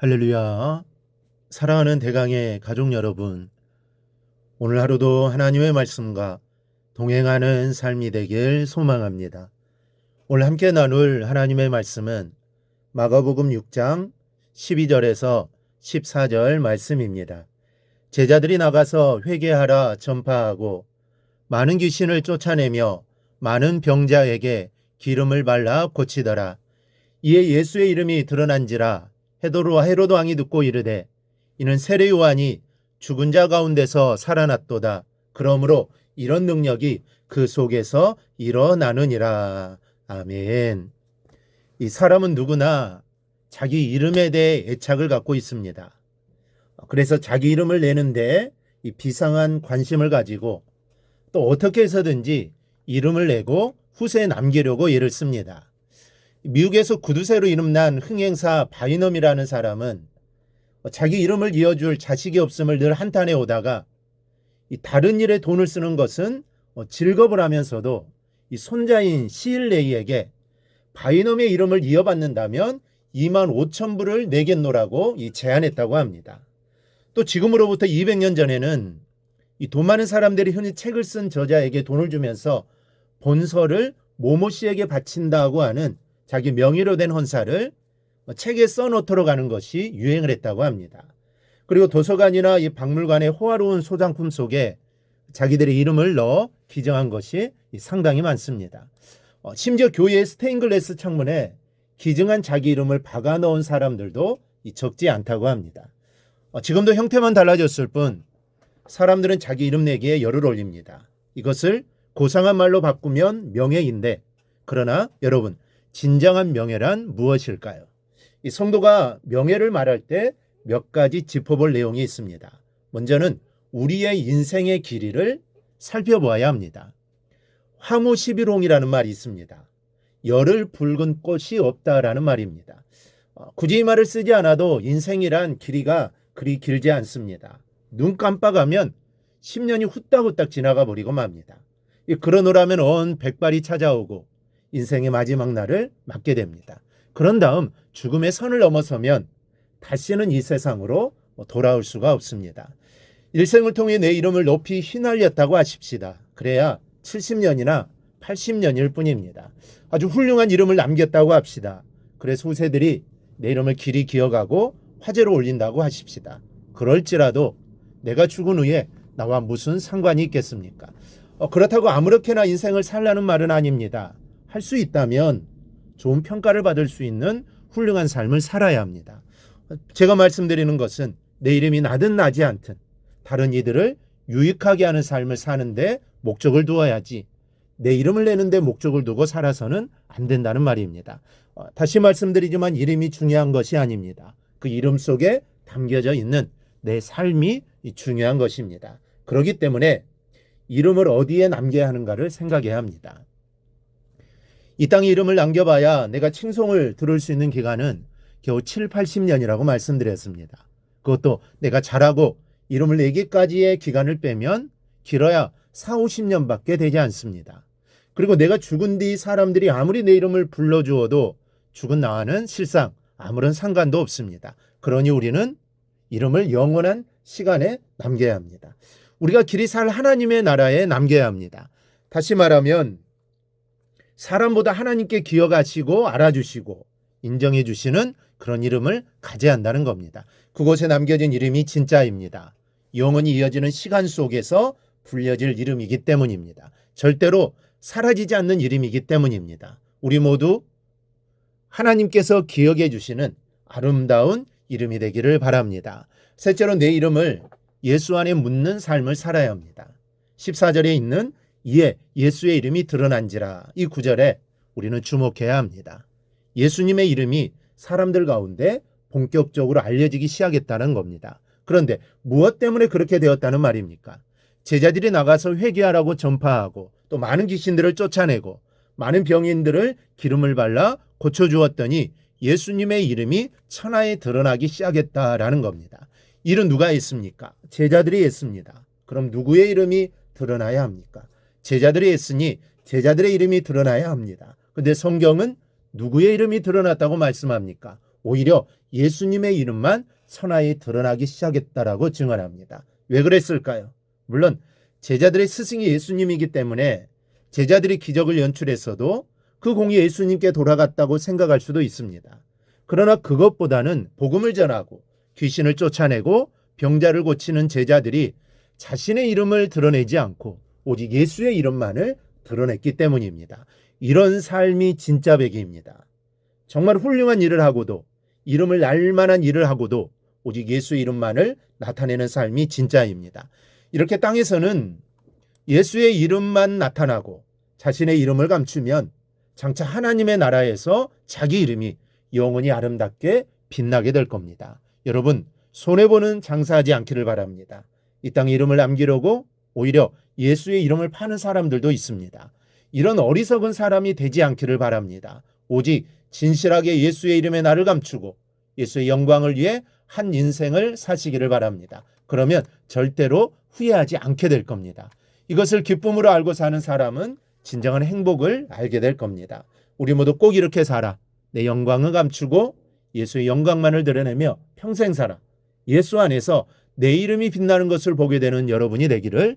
할렐루야. 사랑하는 대강의 가족 여러분. 오늘 하루도 하나님의 말씀과 동행하는 삶이 되길 소망합니다. 오늘 함께 나눌 하나님의 말씀은 마가복음 6장 12절에서 14절 말씀입니다. 제자들이 나가서 회개하라 전파하고 많은 귀신을 쫓아내며 많은 병자에게 기름을 발라 고치더라. 이에 예수의 이름이 드러난지라 헤도르와 헤로도 왕이 듣고 이르되 이는 세례 요한이 죽은 자 가운데서 살아났도다. 그러므로 이런 능력이 그 속에서 일어나느니라. 아멘. 이 사람은 누구나 자기 이름에 대해 애착을 갖고 있습니다. 그래서 자기 이름을 내는데 이 비상한 관심을 가지고 또 어떻게 해서든지 이름을 내고 후세에 남기려고 애를 씁니다. 미국에서 구두쇠로 이름난 흥행사 바이넘이라는 사람은 자기 이름을 이어줄 자식이 없음을 늘 한탄해 오다가 이 다른 일에 돈을 쓰는 것은 어, 즐겁을 하면서도 이 손자인 시일레이에게 바이넘의 이름을 이어받는다면 2만 5천 불을 내겠노라고 이 제안했다고 합니다. 또 지금으로부터 200년 전에는 이돈 많은 사람들이 흔히 책을 쓴 저자에게 돈을 주면서 본서를 모모 씨에게 바친다고 하는 자기 명의로 된 헌사를 책에 써놓도록 하는 것이 유행을 했다고 합니다. 그리고 도서관이나 이 박물관의 호화로운 소장품 속에 자기들의 이름을 넣어 기증한 것이 상당히 많습니다. 어, 심지어 교회의 스테인글래스 창문에 기증한 자기 이름을 박아 넣은 사람들도 적지 않다고 합니다. 어, 지금도 형태만 달라졌을 뿐 사람들은 자기 이름 내기에 열을 올립니다. 이것을 고상한 말로 바꾸면 명예인데 그러나 여러분 진정한 명예란 무엇일까요? 이 성도가 명예를 말할 때 몇 가지 짚어볼 내용이 있습니다. 먼저는 우리의 인생의 길이를 살펴보아야 합니다. 화무 11홍이라는 말이 있습니다. 열을 붉은 꽃이 없다라는 말입니다. 어, 굳이 이 말을 쓰지 않아도 인생이란 길이가 그리 길지 않습니다. 눈 깜빡하면 10년이 후딱후딱 지나가 버리고 맙니다. 그러노라면 온 백발이 찾아오고 인생의 마지막 날을 맞게 됩니다. 그런 다음 죽음의 선을 넘어서면 다시는 이 세상으로 돌아올 수가 없습니다. 일생을 통해 내 이름을 높이 휘날렸다고 하십시다. 그래야 70년이나 80년일 뿐입니다. 아주 훌륭한 이름을 남겼다고 합시다. 그래서 후세들이 내 이름을 길이 기억하고 화제로 올린다고 하십시다. 그럴지라도 내가 죽은 후에 나와 무슨 상관이 있겠습니까? 어, 그렇다고 아무렇게나 인생을 살라는 말은 아닙니다. 할 수 있다면 좋은 평가를 받을 수 있는 훌륭한 삶을 살아야 합니다. 제가 말씀드리는 것은 내 이름이 나든 나지 않든 다른 이들을 유익하게 하는 삶을 사는데 목적을 두어야지 내 이름을 내는데 목적을 두고 살아서는 안 된다는 말입니다. 어, 다시 말씀드리지만 이름이 중요한 것이 아닙니다. 그 이름 속에 담겨져 있는 내 삶이 중요한 것입니다. 그렇기 때문에 이름을 어디에 남겨야 하는가를 생각해야 합니다. 이 땅에 이름을 남겨봐야 내가 칭송을 들을 수 있는 기간은 겨우 7, 80년이라고 말씀드렸습니다. 그것도 내가 잘하고 이름을 내기까지의 기간을 빼면 길어야 4, 50년밖에 되지 않습니다. 그리고 내가 죽은 뒤 사람들이 아무리 내 이름을 불러주어도 죽은 나와는 실상 아무런 상관도 없습니다. 그러니 우리는 이름을 영원한 시간에 남겨야 합니다. 우리가 길이 살 하나님의 나라에 남겨야 합니다. 다시 말하면 사람보다 하나님께 기억하시고 알아주시고 인정해 주시는 그런 이름을 가져야 한다는 겁니다. 그곳에 남겨진 이름이 진짜입니다. 영원히 이어지는 시간 속에서 불려질 이름이기 때문입니다. 절대로 사라지지 않는 이름이기 때문입니다. 우리 모두 하나님께서 기억해 주시는 아름다운 이름이 되기를 바랍니다. 셋째로 내 이름을 예수 안에 묻는 삶을 살아야 합니다. 14절에 있는 이에 예수의 이름이 드러난지라 이 구절에 우리는 주목해야 합니다. 예수님의 이름이 사람들 가운데 본격적으로 알려지기 시작했다는 겁니다. 그런데 무엇 때문에 그렇게 되었다는 말입니까? 제자들이 나가서 회개하라고 전파하고 또 많은 귀신들을 쫓아내고 많은 병인들을 기름을 발라 고쳐주었더니 예수님의 이름이 천하에 드러나기 시작했다라는 겁니다. 이는 누가 했습니까? 제자들이 했습니다. 그럼 누구의 이름이 드러나야 합니까? 제자들이 했으니 제자들의 이름이 드러나야 합니다. 근데 성경은 누구의 이름이 드러났다고 말씀합니까? 오히려 예수님의 이름만 선하게 드러나기 시작했다라고 증언합니다. 왜 그랬을까요? 물론 제자들의 스승이 예수님이기 때문에 제자들이 기적을 연출했어도 그 공이 예수님께 돌아갔다고 생각할 수도 있습니다. 그러나 그것보다는 복음을 전하고 귀신을 쫓아내고 병자를 고치는 제자들이 자신의 이름을 드러내지 않고 오직 예수의 이름만을 드러냈기 때문입니다. 이런 삶이 진짜 백입니다. 정말 훌륭한 일을 하고도 이름을 날만한 일을 하고도 오직 예수의 이름만을 나타내는 삶이 진짜입니다. 이렇게 땅에서는 예수의 이름만 나타나고 자신의 이름을 감추면 장차 하나님의 나라에서 자기 이름이 영원히 아름답게 빛나게 될 겁니다. 여러분, 손해보는 장사하지 않기를 바랍니다. 이 땅에 이름을 남기려고 오히려 예수의 이름을 파는 사람들도 있습니다. 이런 어리석은 사람이 되지 않기를 바랍니다. 오직 진실하게 예수의 이름에 나를 감추고 예수의 영광을 위해 한 인생을 사시기를 바랍니다. 그러면 절대로 후회하지 않게 될 겁니다. 이것을 기쁨으로 알고 사는 사람은 진정한 행복을 알게 될 겁니다. 우리 모두 꼭 이렇게 살아. 내 영광을 감추고 예수의 영광만을 드러내며 평생 살아. 예수 안에서 내 이름이 빛나는 것을 보게 되는 여러분이 되기를